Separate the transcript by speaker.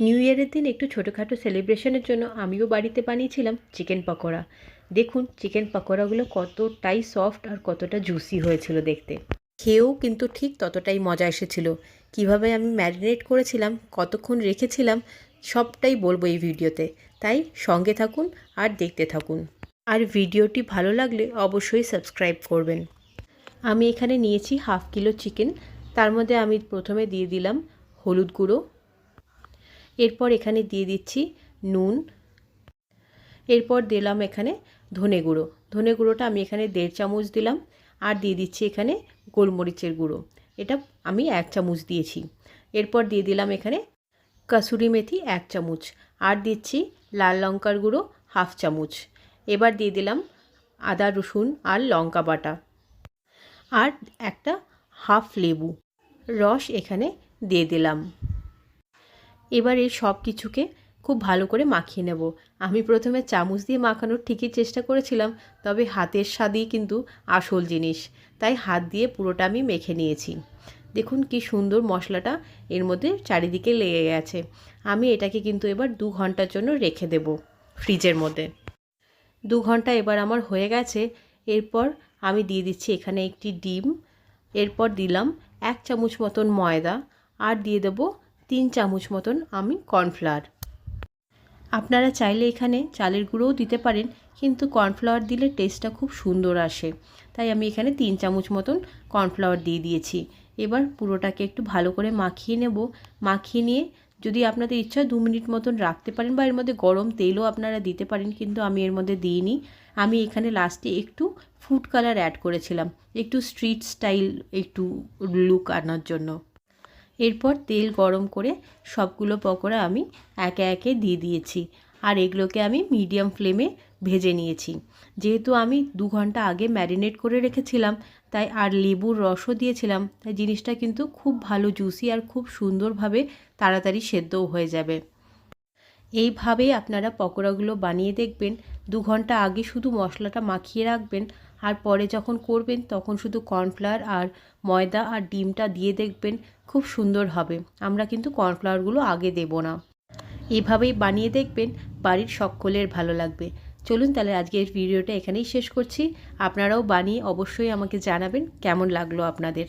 Speaker 1: New ইয়ারের দিন একটু ছোটোখাটো সেলিব্রেশনের জন্য আমিও বাড়িতে বানিয়েছিলাম চিকেন পকোড়া। দেখুন চিকেন পকোড়াগুলো কতটাই সফট আর কতটা জুসি হয়েছিল দেখতে। খেয়েও কিন্তু ঠিক ততটাই মজা এসেছিল। কীভাবে আমি ম্যারিনেট করেছিলাম, কতক্ষণ রেখেছিলাম, সবটাই বলব এই ভিডিওতে। তাই সঙ্গে থাকুন আর দেখতে থাকুন। আর ভিডিওটি ভালো লাগলে অবশ্যই সাবস্ক্রাইব করবেন। আমি এখানে নিয়েছি হাফ কিলো চিকেন তার মধ্যে আমি প্রথমে দিয়ে দিলাম হলুদ গুঁড়ো এরপর এখানে দিয়ে দিচ্ছি নুন। এরপর দিলাম এখানে ধনে গুঁড়ো। ধনে গুঁড়োটা আমি এখানে দেড় চামচ দিলাম আর দিয়ে দিচ্ছি এখানে গোলমরিচের গুঁড়ো। এটা আমি এক চামচ দিয়েছি। এরপর দিয়ে দিলাম এখানে কাসুরি মেথি এক চামচ আর দিচ্ছি লাল লঙ্কার গুঁড়ো হাফ চামচ। এবার দিয়ে দিলাম আদা, রসুন আর লঙ্কা বাটা। আর একটা হাফ লেবু। রস এখানে দিয়ে দিলাম। এবার এই সব কিছুকে খুব ভালো করে মাখিয়ে নেব। আমি প্রথমে চামচ দিয়ে মাখানোর ঠিকই চেষ্টা করেছিলাম, তবে হাতের স্বাদই কিন্তু আসল জিনিস। তাই হাত দিয়ে পুরোটা আমি মেখে নিয়েছি। দেখুন কি সুন্দর মশলাটা এর মধ্যে চারিদিকে লেগে গেছে। আমি এটাকে কিন্তু এবার দু ঘণ্টার জন্য রেখে দেব ফ্রিজের মধ্যে। দু ঘণ্টা এবার আমার হয়ে গেছে। এরপর আমি দিয়ে দিচ্ছি এখানে একটি ডিম। এরপর দিলাম এক চামচ মতন ময়দা। আর দিয়ে দেব তিন চামচ মতন আমি কর্নফ্লাওয়ার। আপনারা চাইলে এখানে চালের গুঁড়োও দিতে পারেন, কিন্তু কর্নফ্লাওয়ার দিলে টেস্টটা খুব সুন্দর আসে। তাই আমি এখানে তিন চামচ মতন কর্নফ্লাওয়ার দিয়ে দিয়েছি। এবার পুরোটাকে একটু ভালো করে মাখিয়ে নেব। মাখিয়ে নিয়ে যদি আপনাদের ইচ্ছা দু মিনিট মতন রাখতে পারেন বা এর মধ্যে গরম তেলও আপনারা দিতে পারেন, কিন্তু আমি এর মধ্যে দিইনি। আমি এখানে লাস্টে একটু ফুড কালার অ্যাড করেছিলাম। একটু স্ট্রিট স্টাইল একটু লুক আনার জন্য। এরপর তেল গরম করে সবগুলো পকোড়া আমি একে একে দিয়ে দিয়েছি। আর এগুলোকে আমি মিডিয়াম ফ্লেমে ভেজে নিয়েছি। যেহেতু আমি দু ঘণ্টা আগে ম্যারিনেট করে রেখেছিলাম, তাই আর লেবুর রসও দিয়েছিলাম, তাই জিনিসটা কিন্তু খুব ভালো, জুসি আর খুব সুন্দরভাবে তাড়াতাড়ি সেদ্ধও হয়ে যাবে। এইভাবেই আপনারা পকোড়াগুলো বানিয়ে দেখবেন। দু ঘণ্টা আগে শুধু মশলাটা মাখিয়ে রাখবেন আর পরে যখন করবেন তখন শুধু কর্নফ্লাওয়ার আর ময়দা আর ডিমটা দিয়ে দেখবেন খুব সুন্দর হবে। আমরা কিন্তু কর্নফ্লাওয়ারগুলো আগে দেব না। এভাবেই বানিয়ে দেখবেন, বাড়ির সকলের ভালো লাগবে। চলুন তাহলে আজকের ভিডিওটা এখানেই শেষ করছি। আপনারাও বানিয়ে অবশ্যই আমাকে জানাবেন কেমন লাগল আপনাদের।